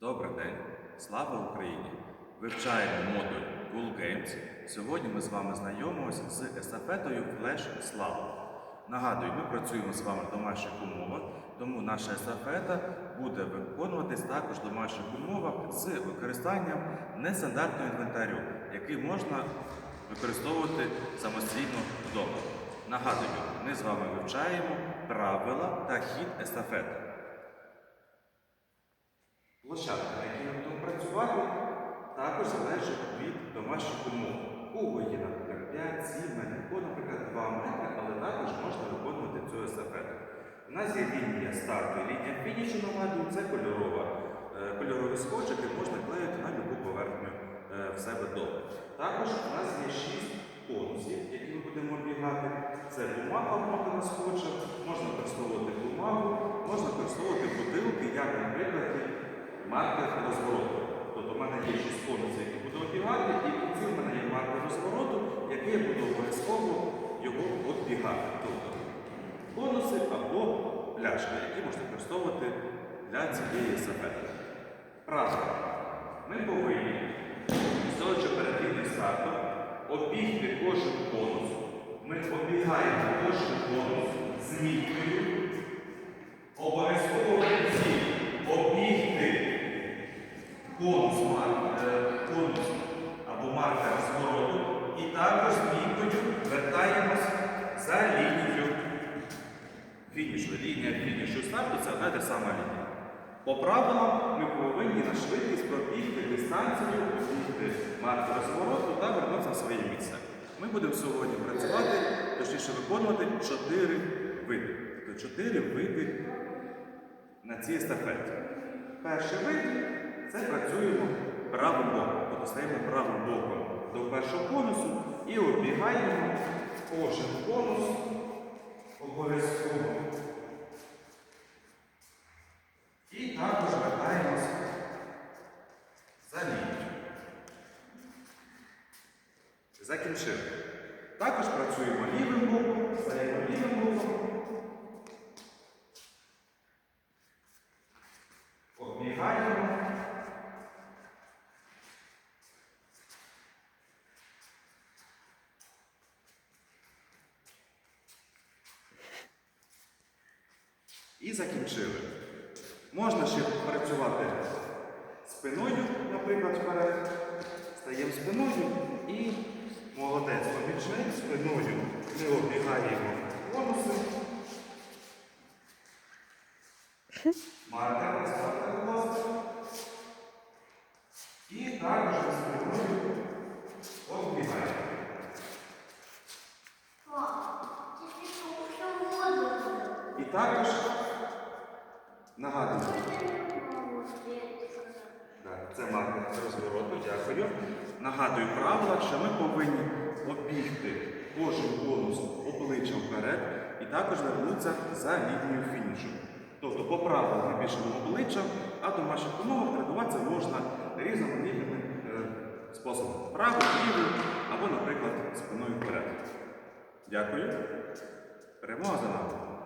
Добрий день! Слава Україні! Вивчаємо модуль Cool Games. Сьогодні ми з вами знайомимося з естафетою Flash Слава. Нагадую, ми працюємо з вами в домашніх умовах, тому наша естафета буде виконуватись також в домашніх умовах з використанням нестандартного інвентарю, який можна використовувати самостійно вдома. Нагадую, ми з вами вивчаємо правила та хід естафети. Площадка, на якій ми будемо працювати, також залежить від домашніх умов. Кого є, наприклад, 5, 7 метрів, або, наприклад, 2 метри, але також можна виконувати цю естафету. У нас є лінія старту і лінія фінішу нагадую, це кольорова. Е, Кольорові скотчики можна клеїти на будь-яку поверхню е, в себе вдома. Також у нас є 6 конусів, які ми будемо обігати. Це бумага обмотана скотчем, можна використовувати бумагу, можна використовувати бутилки, як, наприклад, маркер розвороту. Тобто в мене є 6 конусів, які буду оббігати, і в кінці в мене є маркер розвороту, який я буду обов'язково його оббігати. Тобто конуси або пляшки, які можна використовувати для цієї естафети. Правильно. Ми повинні, стоячи перед старту, обігти кожен конус. Ми обігаємо кожен конус з міткою. Обов'язково кінці обігти конус, е, конус або маркер звороту і також міткою вертаємось за лінією фінішу. Лінія фінішу старту це одна та сама лінія. По правилам ми повинні на швидкість пробігти дистанцію, обігти маркер звороту та вернутися в своє місце. Ми будемо сьогодні працювати, точніше виконувати чотири види. Тобто чотири види на цій естафеті. Перший вид це працюємо правим боком. Тобто стаємо правим боком до першого конусу і оббігаємо кожен конус обов'язково. І також вертаємось за лінію. Закінчили. Також працюємо лівим боком, стаємо лівим боком. Оббігаємо. І закінчили. Можна ще працювати спиною, наприклад, вперед. Стаємо спиною і молодець помічник спиною. Ми оббігаємо конуси. Маркер поставте, будь ласка. І також спиною оббігаємо. І також нагадую. Так, це маркер розвороту, дякую. Нагадую правила, що ми повинні обігти кожен конус обличчям вперед і також вернуться за лінію фінішу. Тобто по правилам ми пишемо обличчям, а домашніх умовах тренуватися можна різноманітними е, способами. Правою, лівою або, наприклад, спиною вперед. Дякую. Перемога за нами.